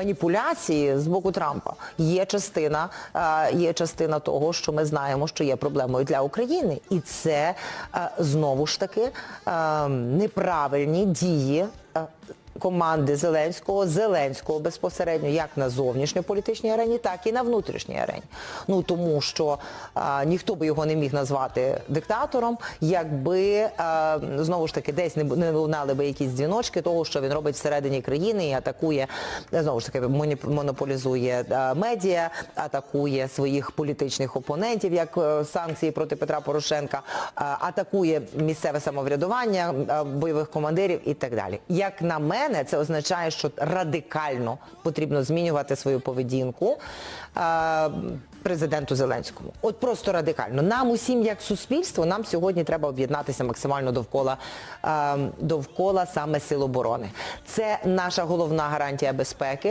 маніпуляції з боку Трампа є частина, е, є частина того, що ми знаємо, що є проблемою для України. І це е, знову ж таки е, неправильні дії. Команди Зеленського, Зеленського безпосередньо як на зовнішньополітичній арені, так і на внутрішній арені. Ну тому що а, ніхто би його не міг назвати диктатором, якби а, знову ж таки десь не, не лунали би якісь дзвіночки того, що він робить всередині країни і атакує знову ж таки монополізує а, медіа, атакує своїх політичних опонентів, як е, санкції проти Петра Порошенка, а, атакує місцеве самоврядування, а, бойових командирів і так далі. Як на мене, це означає, що радикально потрібно змінювати свою поведінку е, президенту Зеленському. От просто радикально. Нам усім, як суспільство, нам сьогодні треба об'єднатися максимально довкола, е, довкола саме сил оборони. Це наша головна гарантія безпеки.